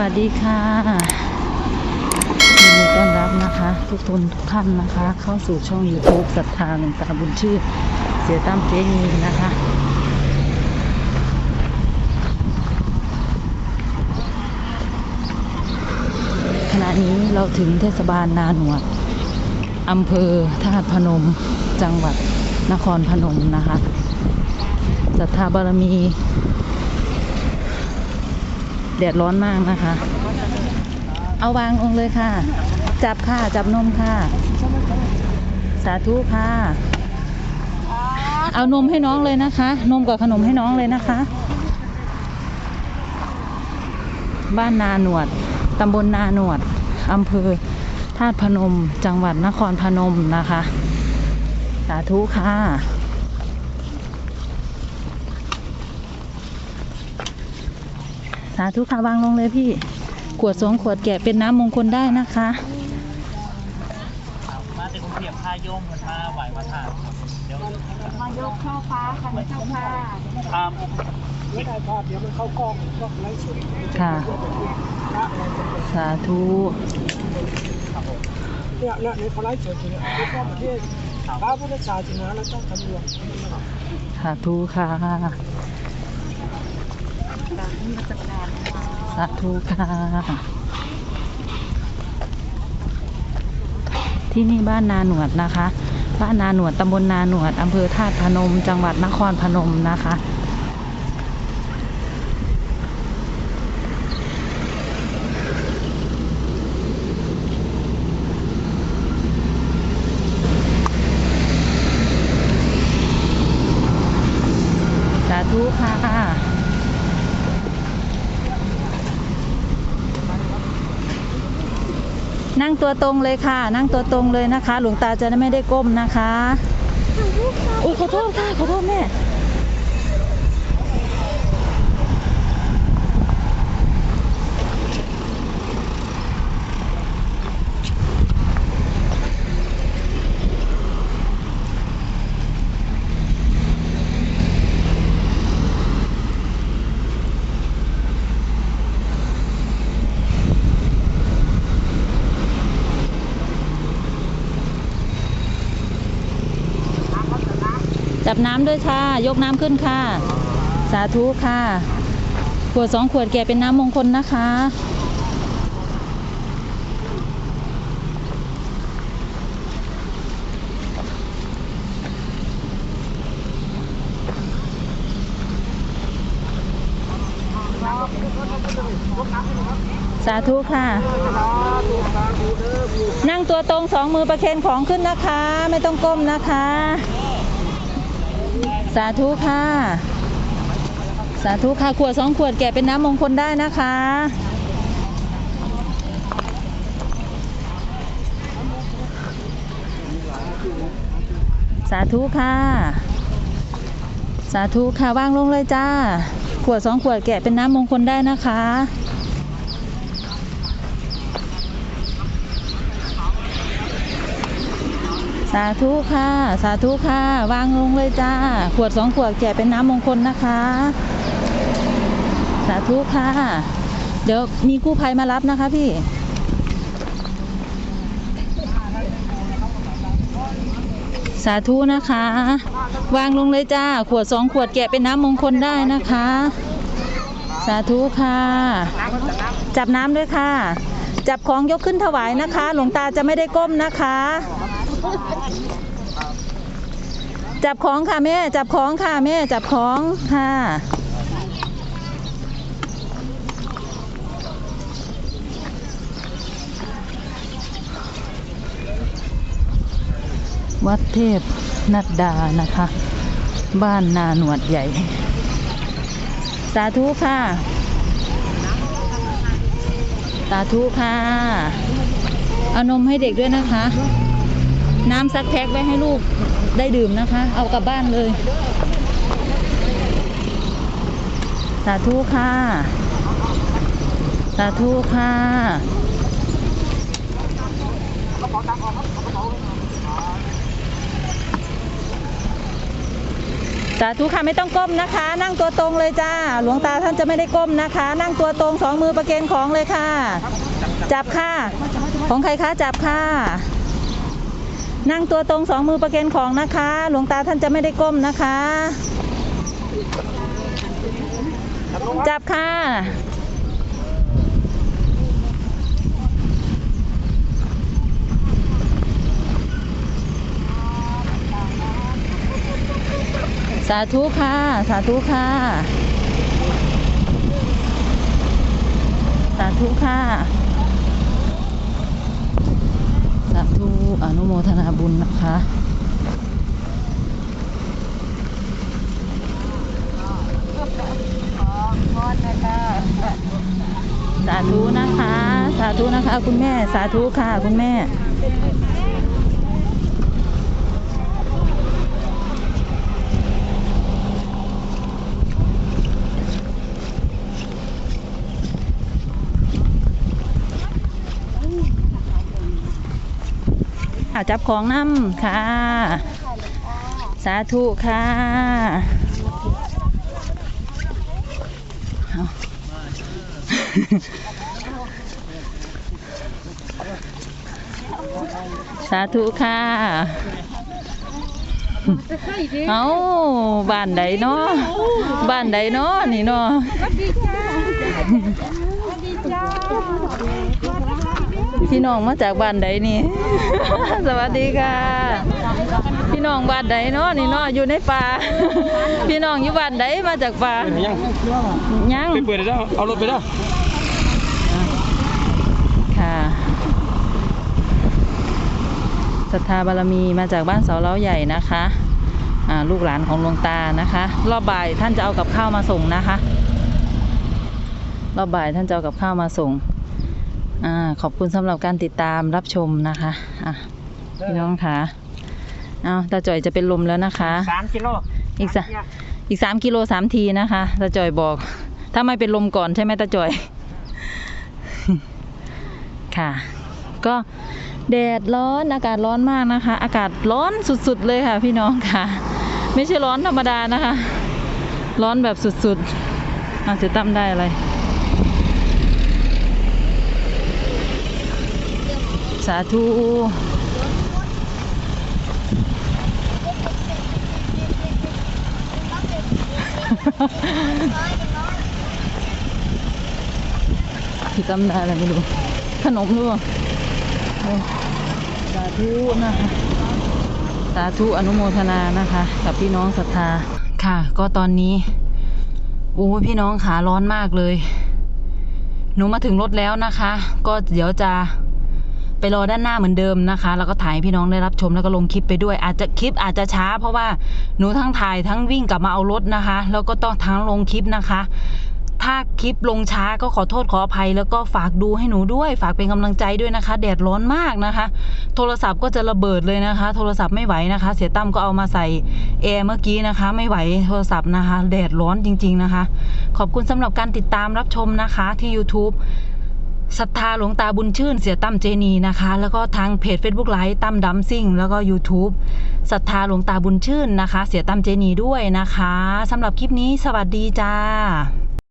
วัสดีค่ะยินดีต้อนรับนะคะ ทุกคนทุกท่านนะคะ เข้าสู่ช่อง YouTube ศรัทธาหลวงตาบุญชื่อ เสียตั้มเจ๊งีนะคะ ขณะนี้เราถึงเทศบาลนาหนวดอำเภอธาตุพนมจังหวัดนครพนมนะคะศรัทธาบารมี แดดร้อนมากนะคะ เอาวางองเลยค่ะ จับค่ะ จับนมค่ะ สาธุค่ะ เอานมให้น้องเลยนะคะ นมกับขนมให้น้องเลยนะคะ บ้านนาหนวด ตำบลนาหนวด อำเภอธาตุพนม จังหวัดนครพนมนะคะ สาธุค่ะ สาธุค่ะวางลงเลยพี่ ขวดสองขวดแกะเป็นน้ำมงคลได้นะคะ มาแต่ผมเพียบผ้าโยมกับผ้าไหวมาทานครับเดี๋ยวมายกช่อฟ้าค่ะเจ้าค่ะครับไม่ได้ภาพเดี๋ยวมันเข้ากล้องก็ไลฟ์สดค่ะ สาธุเนี่ยเนี่ยในเขาไลฟ์สดอยู่เนี่ยในทั่วประเทศพระพุทธศาสนาเราต้องทำรวมสาธุค่ะ สาธุค่ะ ที่นี่บ้านนาหนวดนะคะ บ้านนาหนวดตำบลนาหนวดอำเภอธาตุพนม จังหวัดนครพนมนะคะสาธุค่ะ นั่งตัวตรงเลยค่ะ นั่งตัวตรงเลยนะคะ หลวงตาจะไม่ได้ก้มนะคะอุ้ยขอโทษค่ะขอโทษแม่ น้ำด้วยค่ะ ยกน้ำขึ้นค่ะ สาธุค่ะ ขวดสองขวดแก่เป็นน้ำมงคลนะคะ สาธุค่ะ นั่งตัวตรงสองมือประเคนของขึ้นนะคะ ไม่ต้องก้มนะคะ สาธุค่ะ สาธุค่ะขวดสองขวดแกะเป็นน้ำมงคลได้นะคะ สาธุค่ะ สาธุค่ะวางลงเลยจ้า ขวดสองขวดแกะเป็นน้ำมงคลได้นะคะ สาธุค่ะ สาธุค่ะ วางลงเลยจ้า ขวดสองขวดแจกเป็นน้ำมงคลนะคะ สาธุค่ะ เดี๋ยวมีกู้ภัยมารับนะคะพี่สาธุนะคะ วางลงเลยจ้า ขวดสองขวดแกะเป็นน้ำมงคลได้นะคะ สาธุค่ะ จับน้ำด้วยค่ะ จับของยกขึ้นถวายนะคะ หลวงตาจะไม่ได้ก้มนะคะ จับของค่ะแม่ จับของค่ะแม่ จับของค่ะวัดเทพนัดดานะคะ บ้านนาหนวดใหญ่ สาธุค่ะ สาธุค่ะ เอานมให้เด็กด้วยนะคะ น้ำซักแพ็คไว้ให้ลูกได้ดื่มนะคะ เอากลับบ้านเลย สาธุค่ะ สาธุค่ะสาธุค่ะไม่ต้องก้มนะคะ นั่งตัวตรงเลยจ้า หลวงตาท่านจะไม่ได้ก้มนะคะ นั่งตัวตรงสองมือประเคนของเลยค่ะ จับค่ะ ของใครคะจับค่ะ นั่งตัวตรงสองมือประเคนของนะคะ หลวงตาท่านจะไม่ได้ก้มนะคะ จับค่ะ สาธุค่ะ สาธุค่ะ สาธุค่ะ สาธุ อนุโมทนาบุญนะคะสาธุนะคะ สาธุนะคะ คุณแม่ สาธุค่ะ คุณแม่ อาจับของน้ำค่ะ สาธุค่ะสาธุค่ะเอาบ้านใดเนาะบ้านใดเนาะนี่เนาะ พี่น้องมาจากบ้านใดนี่ สวัสดีค่ะ พี่น้องบ้านใดเนาะนี่เนาะอยู่ในป่า พี่น้องอยู่บ้านใดมาจากป่า ยังยังไปเปิดได้เอารถไปได้ค่ะ ศรัทธาบารมีมาจากบ้านเสาเล้าใหญ่นะคะอ่าลูกหลานของหลวงตานะคะ รอบบ่ายท่านจะเอากับข้าวมาส่งนะคะ รอบบ่ายท่านจะเอากับข้าวมาส่ง อ่าขอบคุณสำหรับการติดตามรับชมนะคะอะพี่น้องค่ะเอาตาจ่อยจะเป็นลมแล้วนะคะ สามกิโลอีกสะอีกสามกิโลสามทีนะคะตาจ่อยบอก ถ้าไม่เป็นลมก่อนใช่ไหมตาจ่อย ค่ะ ก็แดดร้อนอากาศร้อนมากนะคะ อากาศร้อนสุดๆเลยค่ะ พี่น้องค่ะ ไม่ใช่ร้อนธรรมดานะคะ ร้อนแบบสุดๆอาจจะตั้มได้อะไร สาธุพี่ตั้มได้อะไรไม่รู้ ขนมหรือเปล่าสาธุนะคะ สาธุอนุโมทนานะคะ กับพี่น้องศรัทธา ค่ะ ก็ตอนนี้โอ้พี่น้องขาร้อนมากเลย หนูมาถึงรถแล้วนะคะ ก็เดี๋ยวจะ ไปรอด้านหน้าเหมือนเดิมนะคะ แล้วก็ถ่ายพี่น้องได้รับชมแล้วก็ลงคลิปไปด้วย อาจจะคลิปอาจจะช้า เพราะว่าหนูทั้งถ่ายทั้งวิ่งกลับมาเอารถนะคะ แล้วก็ต้องทั้งลงคลิปนะคะ ถ้าคลิปลงช้าก็ขอโทษขออภัย แล้วก็ฝากดูให้หนูด้วย ฝากเป็นกำลังใจด้วยนะคะ แดดร้อนมากนะคะ โทรศัพท์ก็จะระเบิดเลยนะคะ โทรศัพท์ไม่ไหวนะคะ เสียตั้มก็เอามาใส่แอร์เมื่อกี้นะคะ ไม่ไหวโทรศัพท์นะคะ แดดร้อนจริง ๆนะคะ ขอบคุณสำหรับการติดตามรับชมนะคะที่ YouTube ศรัทธาหลวงตาบุญชื่นเสียตั้มเจนีนะคะ แล้วก็ทางเพจ Facebook ไลฟ์ตั้มดัมซิ่งแล้วก็ YouTube ศรัทธาหลวงตาบุญชื่นนะคะ เสียตั้มเจนีด้วยนะคะสำหรับคลิปนี้สวัสดีจ้า